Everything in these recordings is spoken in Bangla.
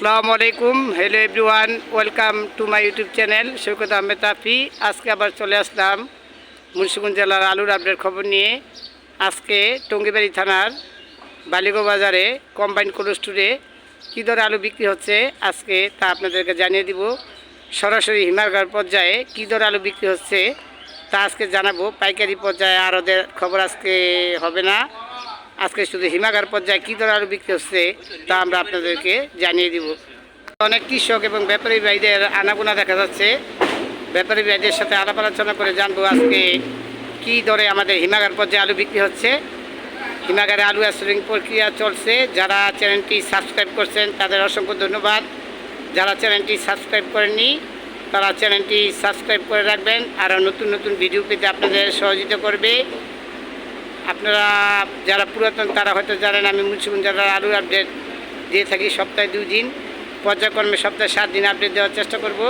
আসসালামু আলাইকুম। Hello everyone welcome to my YouTube channel Saikat Ahmed Tafi আজকে আবার চলে আসলাম মুন্সিগঞ্জ জেলার আলুর আপডেট খবর নিয়ে। আজকে টঙ্গিবাড়ি থানার বালিগো বাজারে কম্বাইন কোল্ড স্টোরে কী দরে আলু বিক্রি হচ্ছে আজকে তা আপনাদেরকে জানিয়ে দিব। সরাসরি হিমাগার পর্যায়ে কী দরে আলু বিক্রি হচ্ছে তা আজকে জানাব। পাইকারি পর্যায়ে আর ওদের খবর আজকে হবে না। আজকে শুধু হিমাগার পর্যায়ে কী দরে আলু বিক্রি হচ্ছে তা আমরা আপনাদেরকে জানিয়ে দিব। অনেক কৃষক এবং ব্যাপারী ভাইদের আনাগোনা দেখা যাচ্ছে। ব্যাপারী ভাইদের সাথে আলাপ আলোচনা করে জানব আজকে কী দরে আমাদের হিমাগার পর্যায়ে আলু বিক্রি হচ্ছে। হিমাগারে আলু অ্যাসরিং প্রক্রিয়া চলছে। যারা চ্যানেলটি সাবস্ক্রাইব করছেন, তাদের অসংখ্য ধন্যবাদ। যারা চ্যানেলটি সাবস্ক্রাইব করেননি, তারা চ্যানেলটি সাবস্ক্রাইব করে রাখবেন। আর নতুন নতুন ভিডিও পেতে আপনাদের সহযোগিতা করবে। আপনারা যারা পুরাতন, তারা হয়তো জানেন আমি মুন্সিগঞ্জ জেলার আলুর আপডেট দিয়ে থাকি সপ্তাহে দুই দিন, পর্যায়ক্রমে সপ্তাহে সাত দিন আপডেট দেওয়ার চেষ্টা করব।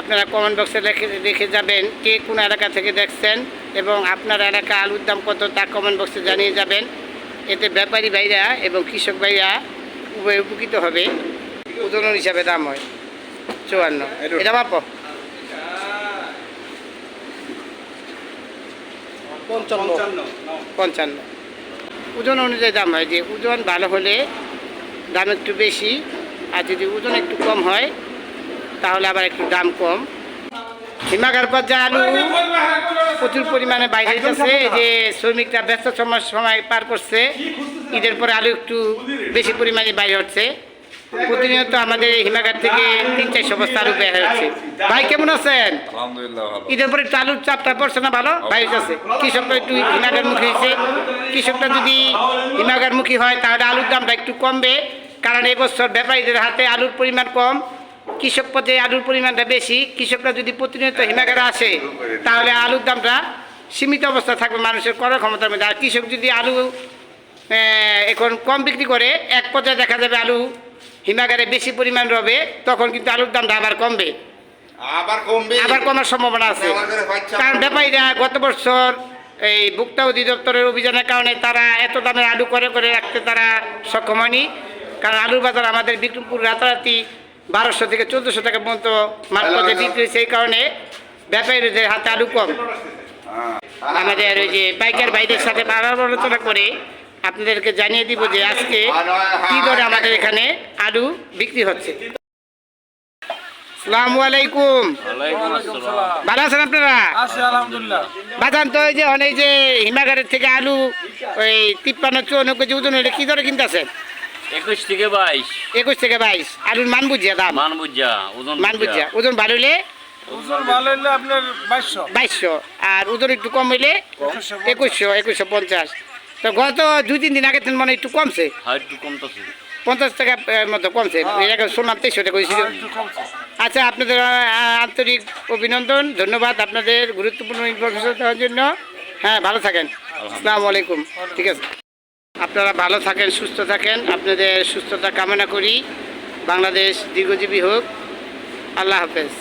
আপনারা কমেন্ট বক্সে রেখে দেখে যাবেন কে কোন এলাকা থেকে দেখছেন এবং আপনার এলাকা আলুর দাম কত তা কমেন্ট বক্সে জানিয়ে যাবেন। এতে ব্যাপারী ভাইরা এবং কৃষক ভাইরা উভয় উপকৃত হবে। ওজন হিসাবে দাম হয় চুয়ান্ন। এটা পঞ্চান্ন। পঞ্চান্ন ওজন অনুযায়ী দাম হয় যে ওজন ভালো হলে দাম একটু বেশি আর যদি ওজন একটু কম হয় তাহলে আবার একটু দাম কম। হিমাগার পর্যায়ে আলু প্রচুর পরিমাণে বাইরে যাচ্ছে যে শ্রমিকরা ব্যস্ত সময় সময় পার করছে ঈদের পরে আলু একটু বেশি পরিমাণে বাইরে হচ্ছে। প্রতিনিয়ত আমাদের হিমাগার থেকে তিন চারশো বস্তা আলু বের হচ্ছে ভাই কেমন আছেন? ঈদের পরে আলুর চাপটা পড়ছে না ভালো? বাইরে যাচ্ছে কৃষকরা একটু হিমাগারমুখী হয়েছে। কৃষকরা যদি হিমাগারমুখী হয় তাহলে আলুর দামটা একটু কমবে। কারণ এবছর ব্যাপারীদের হাতে আলুর পরিমাণ কম। কৃষক পথে আলুর পরিমাণটা বেশি। কৃষকরা যদি প্রতিনিয়ত হিমাগারে আসে তাহলে আলুর দামটা সীমিত অবস্থা থাকবে মানুষের করার ক্ষমতার মধ্যে। আর কৃষক যদি আলু আহ, এখন কম বিক্রি করে এক পর্যায়ে দেখা যাবে আলু হিমাগারে বেশি পরিমাণ রবে তখন কিন্তু আলুর দামটা আবার কমবে। আবার কমবে। আবার কমার সম্ভাবনা আছে। কারণ ব্যাপারীরা গত বছর এই ভোক্তা অধিদপ্তরের অভিযানের কারণে তারা এত দামের আলু করে করে রাখতে তারা সক্ষম হয়নি। কারণ আলুর বাজার আমাদের বিক্রমপুর রাতারাতি বারোশো থেকে চোদ্দোশো টাকা পর্যন্ত মার্কেটে বিক্রি হয়েছে। এই কারণে ব্যাপারীদের হাতে আলু কম। আমাদের ওই যে বাইকার ভাইদের সাথে আলোচনা করে আপনাদেরকে জানিয়ে দিব যে আজকে কী দরে আমাদের এখানে আলু বিক্রি হচ্ছে। সালামু আলাইকুম। ভালো আছেন আপনারা? বাজান তো ওই যে অনেক যে হিমাগারের থেকে আলু ওই তিপ্পান্ন চুয়ান্ন কেজি ওজন হলে কি দরে কিনতেছেন? একুশ থেকে বাইশ। একুশ থেকে বাইশ। আলুর মান বুঝিয়া দাম মান বুঝা ওজন মান বুঝিয়া। ওজন ভালো হলে? ওজন ভালো হলে আপনার বাইশশো। বাইশশো। আর ওজন একটু কম হইলে একুশশো একুশশো পঞ্চাশ। তো গত দুই তিন দিন আগে তো মনে হয় একটু কমছে। একটু কমতেছে। পঞ্চাশ টাকা মতো কমছে। আগে শুনলাম তেইশশো টাকা হয়েছিল কমছে। আচ্ছা আপনাদের আন্তরিক অভিনন্দন ধন্যবাদ আপনাদের গুরুত্বপূর্ণ ইনফরমেশন দেওয়ার জন্য। হ্যাঁ ভালো থাকেন। আসসালামু আলাইকুম। ঠিক আছে। আপনারা ভালো থাকেন সুস্থ থাকেন। আপনাদের সুস্থতা কামনা করি। বাংলাদেশ দীর্ঘজীবী হোক। আল্লাহ হাফেজ।